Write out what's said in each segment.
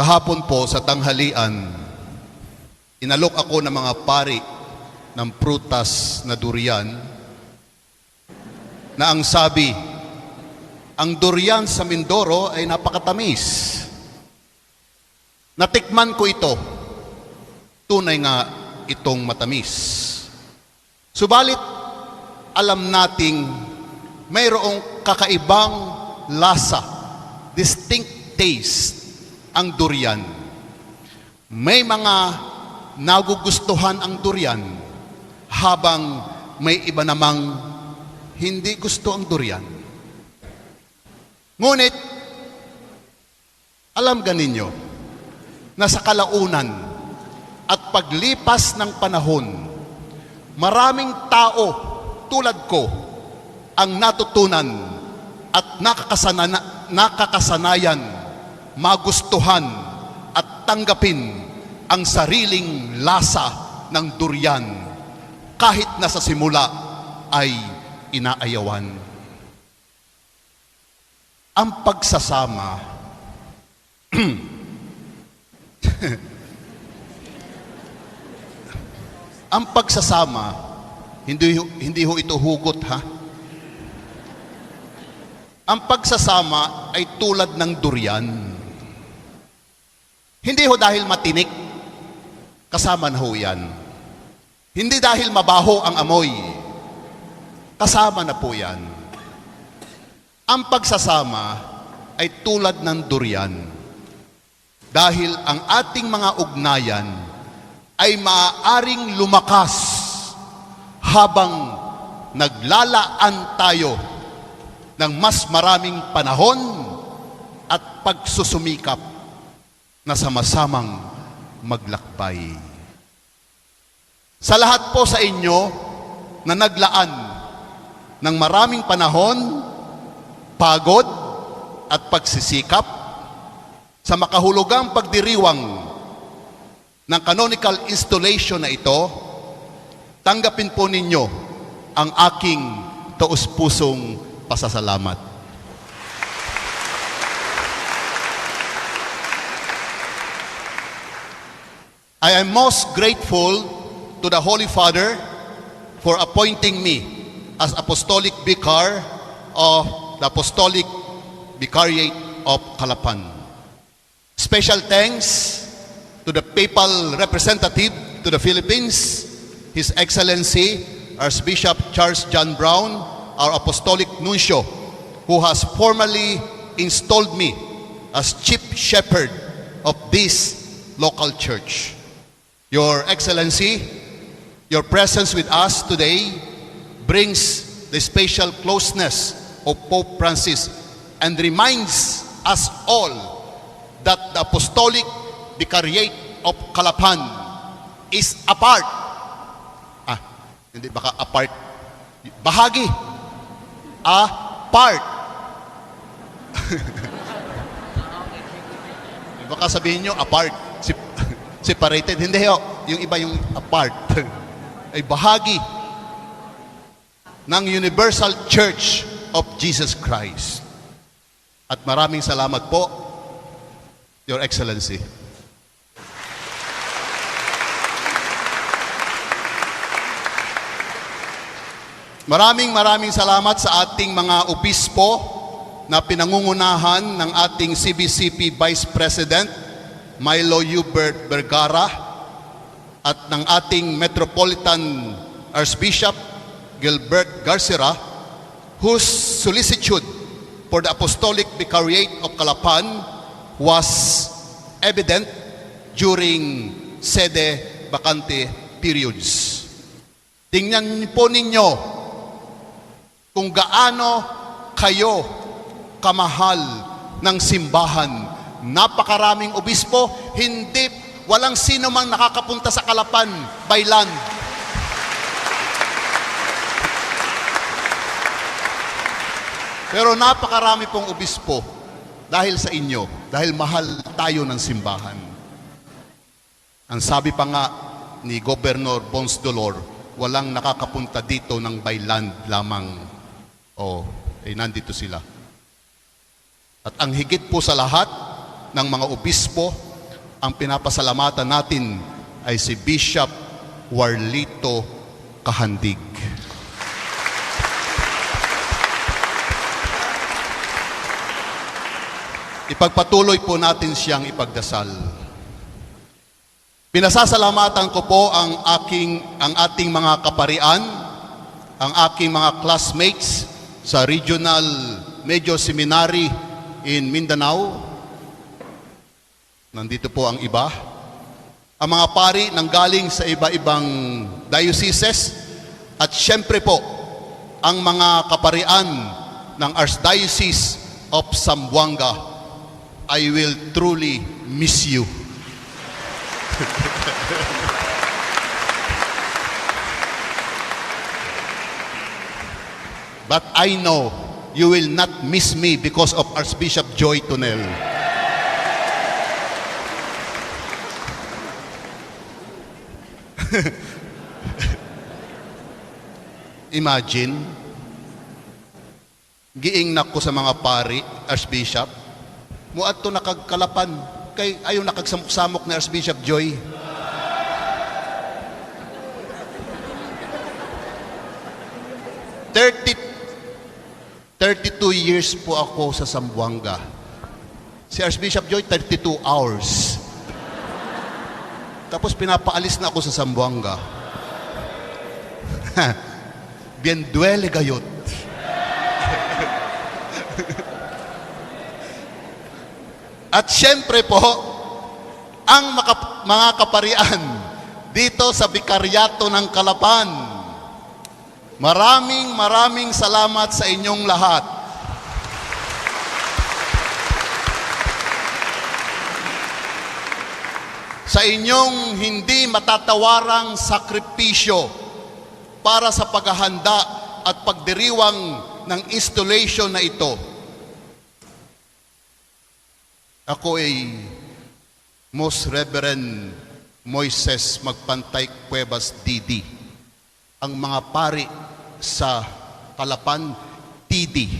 Kahapon po sa tanghalian, inalok ako ng mga pari ng prutas na durian na ang sabi, ang durian sa Mindoro ay napakatamis. Natikman ko ito. Tunay nga itong matamis. Subalit, alam nating mayroong kakaibang lasa, distinct taste ang durian. May mga nagugustuhan ang durian habang may iba namang hindi gusto ang durian. Ngunit, alam ga ninyo na sa kalaunan at paglipas ng panahon, maraming tao tulad ko ang natutunan at nakakasana, nakakasanayan, magustuhan at tanggapin ang sariling lasa ng durian. Kahit na sa simula ay inaayawan. Ang pagsasama ang pagsasama hindi hindi ho ito hugot ha? Ang pagsasama ay tulad ng durian hindi ho dahil matinik. Kasama na ho yan. Hindi dahil mabaho ang amoy. Kasama na po yan. Ang pagsasama ay tulad ng durian. Dahil ang ating mga ugnayan ay maaaring lumakas habang naglalaan tayo ng mas maraming panahon at pagsusumikap na sama-samang maglakbay. Sa lahat po sa inyo na naglaan ng maraming panahon, pagod at pagsisikap sa makahulugang pagdiriwang ng canonical installation na ito, tanggapin po ninyo ang aking taus-pusong pasasalamat. I am most grateful to the Holy Father for appointing me as Apostolic Vicar of the Apostolic Vicariate of Calapan. Special thanks to the papal representative to the Philippines, His Excellency Archbishop Charles John Brown, our Apostolic Nuncio, who has formally installed me as Chief Shepherd of this local church. Your Excellency, your presence with us today brings the spatial closeness of Pope Francis and reminds us all that the Apostolic Vicariate of Calapan is a part. Ah, hindi baka apart. Bahagi. A part. baka sabihin nyo, apart. Sep- Separated. Hindi ho. Yung iba yung apart. Ay bahagi ng Universal Church of Jesus Christ. At maraming salamat po, Your Excellency. Maraming maraming salamat sa ating mga obispo na pinangungunahan ng ating CBCP Vice President Milo Hubert Vergara at ng ating Metropolitan Archbishop Gilbert Garcera whose solicitude for the Apostolic Vicariate of Calapan was evident during sede vacante periods. Tingnan po ninyo kung gaano kayo kamahal ng simbahan. Napakaraming obispo, hindi, walang sino mang nakakapunta sa Kalapan by land. Pero napakarami pong obispo dahil sa inyo, dahil mahal tayo ng simbahan. Ang sabi pa nga ni Governor Bons Dolor, walang nakakapunta dito ng by land lamang. O, eh nandito sila. At ang higit po sa lahat ng mga obispo ang pinapasalamatan natin ay si Bishop Warlito Kahandig. Ipagpatuloy po natin siyang ipagdasal. Pinasasalamatan ko po ang aking ang ating mga kaparian, ang aking mga classmates sa Regional Major Seminary in Mindanao. Nandito po ang iba. Ang mga pari nang galing sa iba-ibang dioceses at syempre po ang mga kaparian ng Archdiocese of Zamboanga. I will truly miss you. But I know you will not miss me because of Archbishop Joy Tunnel. Imagine, giing na ko sa mga pari, Archbishop, muad to nakagkalapan, kay ayaw nakagsamok-samok ni Archbishop Joy. Thirty 32 years po ako sa Zamboanga. Si Archbishop Joy, 32 hours. Tapos pinapaalis na ako sa Zamboanga. Bien duele gayot. At syempre po, ang maka- mga kaparian dito sa Bikaryato ng Kalapan, Maraming maraming salamat sa inyong lahat. Sa inyong hindi matatawarang sakripisyo para sa paghahanda at pagdiriwang ng installation na ito. Ako ay Most Reverend Moises Magpantay Cuevas Didi ang mga pari sa Kalapan, TD.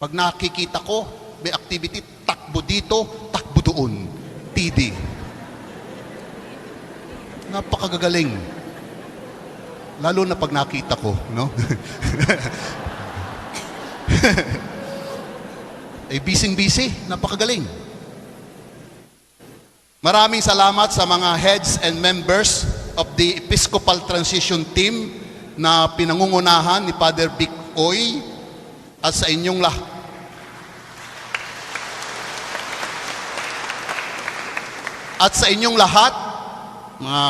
Pag nakikita ko, may activity, takbo dito, takbo doon. TD. Napakagagaling. Lalo na pag nakita ko, no? eh, bising-busy. Napakagaling. Maraming salamat sa mga heads and members of the Episcopal Transition Team na pinangungunahan ni Father Vic Oy at sa inyong lahat. At sa inyong lahat, mga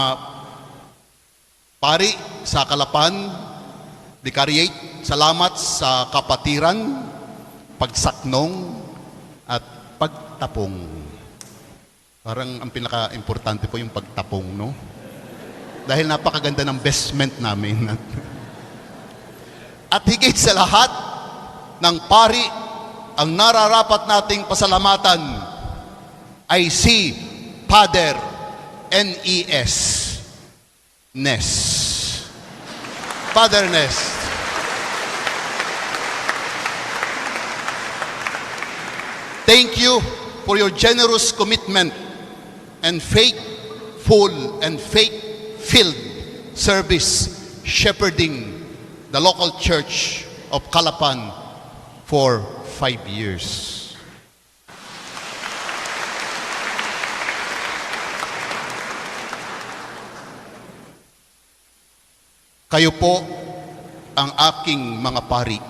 pari sa Kalapan, Vicariate, salamat sa kapatiran, pagsaknong, at pagtapong. Parang ang pinaka-importante po yung pagtapong, no? Dahil napakaganda ng basement namin. At higit sa lahat, ng pari, ang nararapat nating pasalamatan ay si Father N.E.S. Nes. Father Nes. Thank you for your generous commitment and faithful and faith-filled service shepherding the local church of Kalapan for five years. Kayo po ang aking mga pari.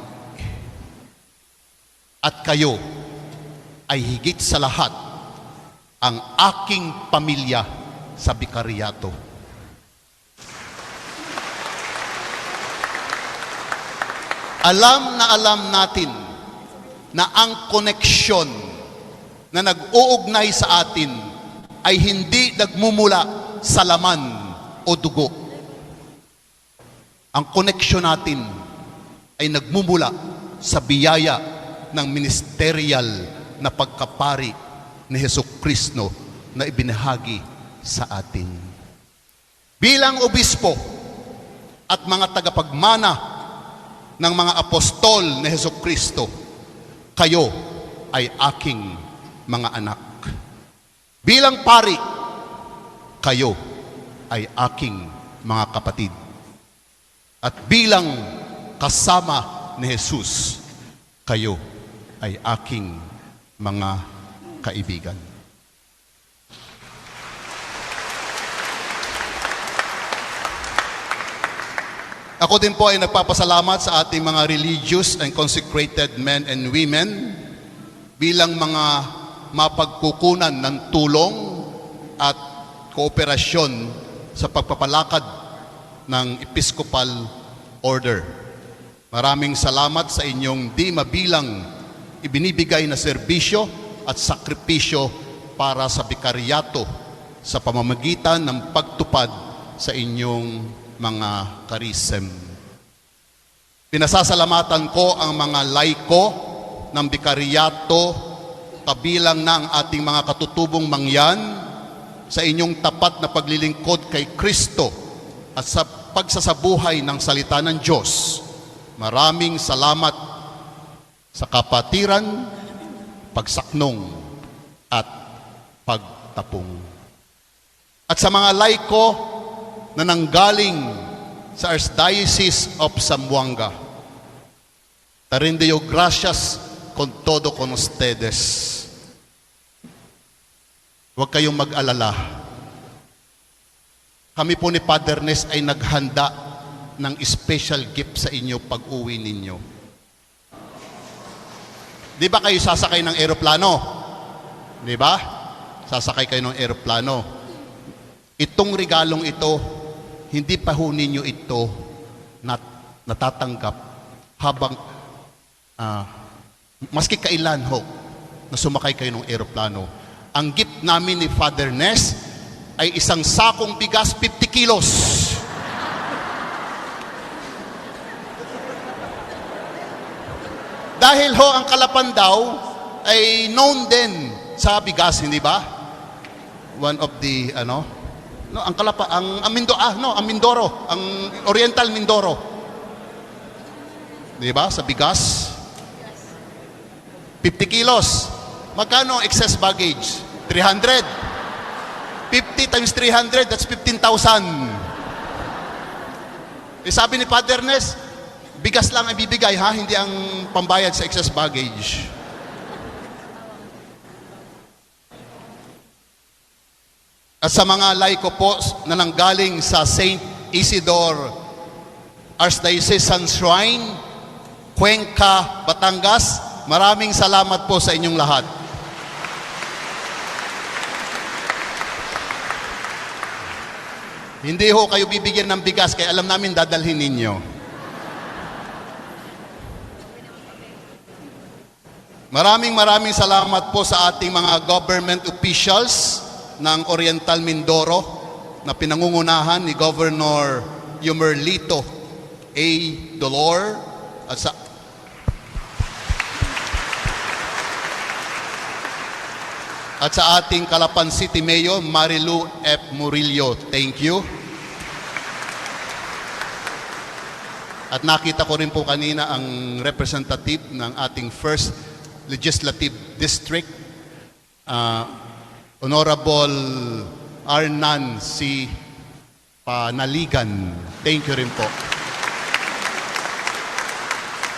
At kayo ay higit sa lahat ang aking pamilya sa Bikaryato. Alam na alam natin na ang koneksyon na nag-uugnay sa atin ay hindi nagmumula sa laman o dugo. Ang koneksyon natin ay nagmumula sa biyaya ng ministerial na pagkapari ni Heso Kristo na ibinahagi sa atin. Bilang obispo at mga tagapagmana ng mga apostol ni Heso Kristo, kayo ay aking mga anak. Bilang pari, kayo ay aking mga kapatid. At bilang kasama ni Jesus, kayo ay aking mga kaibigan. Ako din po ay nagpapasalamat sa ating mga religious and consecrated men and women bilang mga mapagkukunan ng tulong at kooperasyon sa pagpapalakad ng Episcopal Order. Maraming salamat sa inyong di mabilang ibinibigay na serbisyo at sakripisyo para sa bikaryato sa pamamagitan ng pagtupad sa inyong mga karisem. Pinasasalamatan ko ang mga laiko ng bikaryato kabilang na ang ating mga katutubong mangyan sa inyong tapat na paglilingkod kay Kristo at sa pagsasabuhay ng salita ng Diyos. Maraming salamat sa kapatiran, pagsaknong at pagtapong. At sa mga laiko na nanggaling sa Archdiocese of Zamboanga, Tarindeo gracias con todo con ustedes. Huwag kayong mag-alala. Kami po ni Father Ness ay naghanda ng special gift sa inyo pag uwi ninyo. Di ba kayo sasakay ng eroplano? Di ba? Sasakay kayo ng eroplano. Itong regalong ito, hindi pa ho ninyo ito nat natatanggap habang ah, maski kailan ho na sumakay kayo ng eroplano. Ang gift namin ni Father Ness ay isang sakong bigas 50 kilos. Dahil ho ang Kalapan daw ay known din sa bigas, hindi ba? One of the ano, no, ang Kalapa, ang, ang Mindo, ah, no, ang Mindoro, ang Oriental Mindoro. Di ba? Sa bigas. 50 kilos. Magkano excess baggage? 300. 50 times 300, that's 15,000. Eh, sabi ni Father Ness, bigas lang ang bibigay ha, hindi ang pambayad sa excess baggage. At sa mga laiko po na nanggaling sa St. Isidore Archdiocesan Shrine, Cuenca, Batangas, maraming salamat po sa inyong lahat. Hindi ho kayo bibigyan ng bigas kaya alam namin dadalhin ninyo. Maraming maraming salamat po sa ating mga government officials ng Oriental Mindoro na pinangungunahan ni Governor Yumerlito A. Dolor at sa at sa ating Calapan City Mayor Marilu F. Murillo. Thank you. At nakita ko rin po kanina ang representative ng ating first legislative district, uh, Honorable Arnan C. Panaligan. Thank you rin po.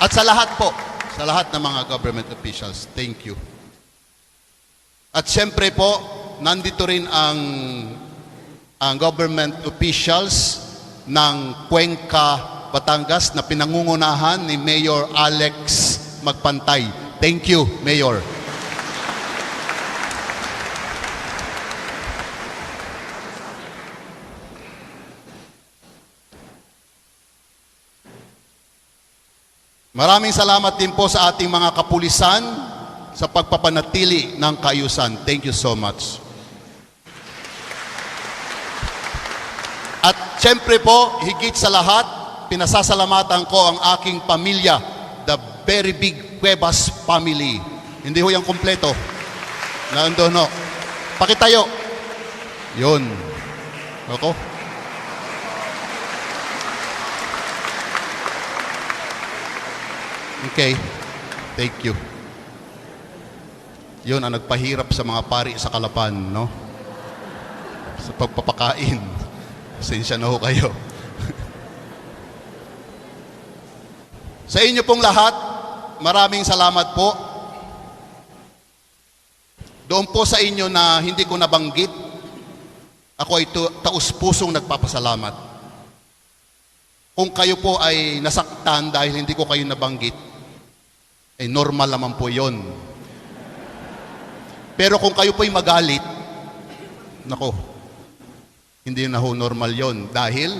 At sa lahat po, sa lahat ng mga government officials, thank you. At siyempre po, nandito rin ang, ang government officials ng Cuenca, Batangas na pinangungunahan ni Mayor Alex Magpantay. Thank you, Mayor. Maraming salamat din po sa ating mga kapulisan sa pagpapanatili ng kayusan. Thank you so much. At siyempre po, higit sa lahat, pinasasalamatan ko ang aking pamilya, the very big Cuevas family. Hindi ho yung kompleto. Nandun no. Pakitayo. Yun. Ako. Okay. Thank you. Yun ang nagpahirap sa mga pari sa Kalapan, no? Sa pagpapakain. Sensya na ho kayo. sa inyo pong lahat, maraming salamat po. Doon po sa inyo na hindi ko nabanggit, ako ay taus-pusong nagpapasalamat. Kung kayo po ay nasaktan dahil hindi ko kayo nabanggit, eh normal naman po yon. Pero kung kayo po ay magalit, nako, hindi na ho normal yon. Dahil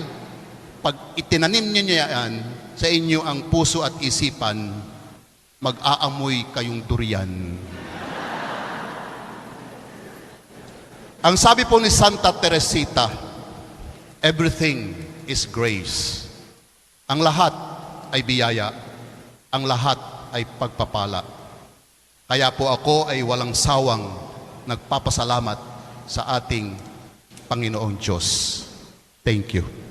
pag itinanim niyo yan sa inyo ang puso at isipan, mag-aamoy kayong durian. Ang sabi po ni Santa Teresita, everything is grace. Ang lahat ay biyaya. Ang lahat ay pagpapala. Kaya po ako ay walang sawang nagpapasalamat sa ating Panginoong Diyos. Thank you.